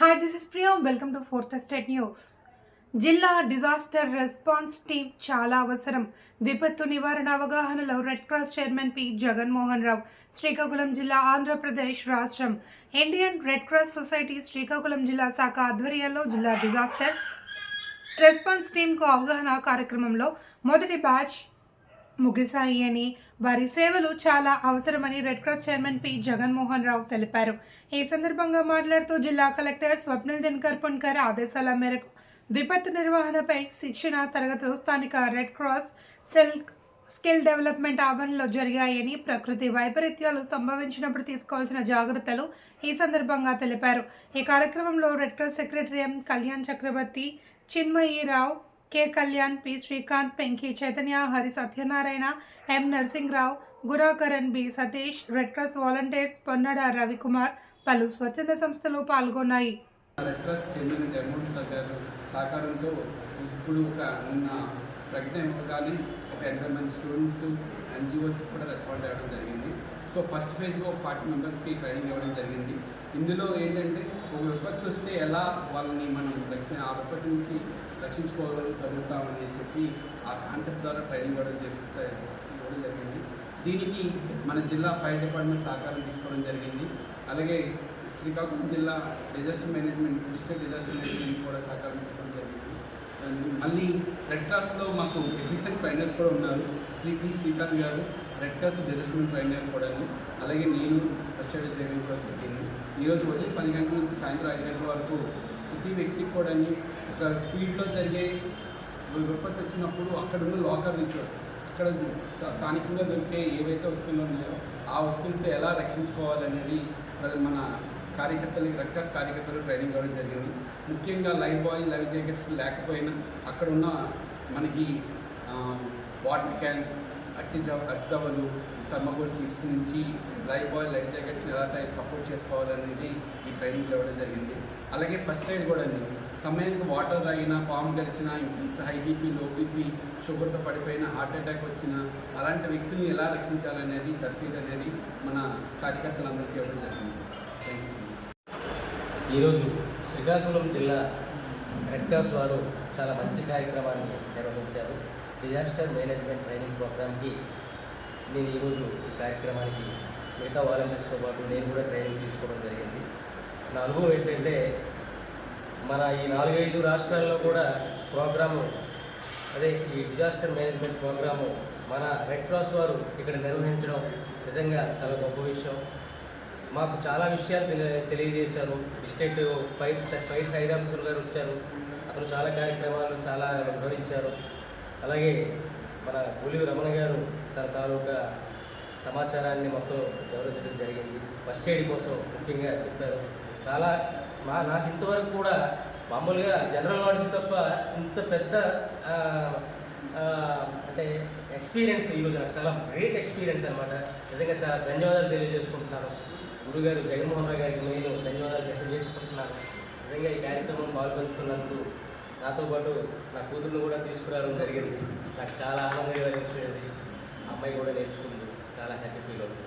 Hi this is Priya welcome to fourth state news జిల్లా disaster response team చాలా అవసరం. విపత్తు నివారణ అవగాహనలో red cross chairman P Jaganmohan Rao Srikakulam జిల్లా ఆంధ్రప్రదేశ్ రాష్ట్రం. Indian red cross society Srikakulam జిల్లా శాఖ ఆధ్వర్యంలో జిల్లా డిజాస్టర్ రెస్పాన్స్ టీంకు అవగాహన కార్యక్రమంలో మొదటి బ్యాచ్ ముగిశాయి అని వారి సేవలు చాలా అవసరమని red cross chairman P. Jaganmohan Rao తెలిపారు. ఈ సందర్భంగా మాట్లాడుతూ జిల్లా కలెక్టర్ స్వప్నిల్ దినకర్ పున్కర్ ఆదేశాల మేరకు విపత్తు నిర్వహణపై శిక్షణ తరగతులు స్థానిక red cross cell skill development ఆవరణలో జరిగాయని ప్రకృతి వైపరీత్యాలు సంభవించినప్పుడు తీసుకోవాల్సిన జాగ్రత్తలు ఈ సందర్భంగా తెలిపారు. ఈ కార్యక్రమంలో red cross secretary M. Kalyan Chakravarthy Chinmayi Rao K. Kalyan P. Srikanth Penki Chaitanya Hari Satyanarayana M. Narasimha Rao Gurakaran B. Satish red cross volunteers Ponnada Ravikumar పలు స్వచ్ఛంద సంస్థలు పాల్గొన్నాయి. రెడ్ క్రాస్ చెందిన జగన్మోహన్ సార్ సహకారంతో ఇప్పుడు ఒక నిన్న ప్రకటన ఇవ్వగానే ఒక ఎనభై మంది స్టూడెంట్స్ ఎన్జిఓస్ కూడా రెస్పాండ్ అవ్వడం జరిగింది. సో ఫస్ట్ ఫేజ్లో ఒక ఫార్టీ మెంబర్స్కి ట్రైనింగ్ ఇవ్వడం జరిగింది. ఇందులో ఏంటంటే ఒక విపత్తు వస్తే ఎలా వాళ్ళని మనం రక్షణ ఆ విపత్తు నుంచి రక్షించుకోగలుగుతామని చెప్పి ఆ కాన్సెప్ట్ ద్వారా ట్రైనింగ్ ఇవ్వడం జరుగుతాయి ఇవ్వడం జరిగింది. దీనికి మన జిల్లా ఫైర్ డిపార్ట్మెంట్ సహకారం తీసుకోవడం జరిగింది. అలాగే శ్రీకాకుళం జిల్లా disaster management district disaster management కూడా సహకారం తీసుకోవడం జరిగింది. మళ్ళీ రెడ్ క్రాస్లో మాకు ఎఫిషియెంట్ ట్రైనర్స్ కూడా ఉన్నారు. శ్రీ శ్రీకాంత్ గారు రెడ్ క్రాస్ డిజాస్టర్ ట్రైనర్ కూడా అలాగే నేను ఫస్ట్ ఎయిడ్ చేయడం కూడా జరిగింది. ఈరోజు ఉదయం పది గంటల నుంచి సాయంత్రం ఐదు గంటల వరకు ప్రతి వ్యక్తికి కూడా ఒక ఫీల్డ్లో జరిగే విపత్తు వచ్చినప్పుడు అక్కడ ఉన్న లోకల్ రీసోర్స్ అక్కడ స్థానికంగా దొరికే ఏవైతే వస్తువులు ఉన్నాయో ఆ వస్తువులతో ఎలా రక్షించుకోవాలనేది మన కార్యకర్తలు రెడ్ కార్యకర్తలు ట్రైనింగ్ ఇవ్వడం జరిగింది. ముఖ్యంగా లైఫ్ బాయ్ లైఫ్ జాకెట్స్ లేకపోయినా అక్కడ ఉన్న మనకి వాటర్ క్యాన్స్ అట్టి జవ అట్టి దవ్వలు థర్మకోల్ సీట్స్ నుంచి లైఫ్ బాయ్ లైఫ్ జాకెట్స్ ఎలా తయారు సపోర్ట్ చేసుకోవాలనేది ఈ ట్రైనింగ్లో ఇవ్వడం జరిగింది. అలాగే ఫస్ట్ ఎయిడ్ కూడా అండి. సమయానికి వాటర్ తాగినా పాము గరిచినా increase high BP low BP షుగర్తో పడిపోయిన హార్ట్ అటాక్ వచ్చిన అలాంటి వ్యక్తుల్ని ఎలా రక్షించాలనేది తర్ఫీద్ అనేది మన కార్యకర్తలందరికీ ఇవ్వడం జరిగింది. ఈరోజు శ్రీకాకుళం జిల్లా రెడ్ క్రాస్ వారు చాలా మంచి కార్యక్రమాన్ని నిర్వహించారు. డిజాస్టర్ మేనేజ్మెంట్ ట్రైనింగ్ ప్రోగ్రామ్కి నేను ఈరోజు ఈ కార్యక్రమానికి మిగతా వాలంటీర్స్తో పాటు నేను కూడా ట్రైనింగ్ తీసుకోవడం జరిగింది. నా అనుభవం ఏంటంటే మన ఈ నాలుగైదు రాష్ట్రాల్లో కూడా ప్రోగ్రాము అదే ఈ డిజాస్టర్ మేనేజ్మెంట్ ప్రోగ్రాము మన రెడ్ క్రాస్ వారు ఇక్కడ నిర్వహించడం నిజంగా చాలా గొప్ప విషయం. మాకు చాలా విషయాలు తెలియజేశారు. డిస్ట్రిక్ట్ ఫైర్ ఫైర్ ఫైర్ గారు వచ్చారు. అతను చాలా కార్యక్రమాలు చాలా నిర్వహించారు. అలాగే మన పులి రమణ గారు తన తాలూకా సమాచారాన్ని మొత్తం వివరించడం జరిగింది. ఫస్ట్ ఎయిడ్ కోసం ముఖ్యంగా చెప్పారు. చాలా మా నాకు ఇంతవరకు కూడా మామూలుగా జనరల్ నాలెడ్జ్ తప్ప ఇంత పెద్ద అంటే ఎక్స్పీరియన్స్ ఈరోజు నాకు చాలా గ్రేట్ ఎక్స్పీరియన్స్ అనమాట నిజంగా చాలా ధన్యవాదాలు తెలియజేసుకుంటున్నాను. గురుగారు జగన్మోహన్ రావు గారికి నేను ధన్యవాదాలు తెలియజేసుకుంటున్నాను నిజంగా ఈ కార్యక్రమం పాల్పంచుకున్నందుకు నాతో పాటు నా కూతుర్ని కూడా తీసుకురావడం జరిగింది. నాకు చాలా ఆనందంగా అనిపించింది అమ్మాయి కూడా నేర్చుకుంది. చాలా హ్యాపీ ఫీల్ అవుతుంది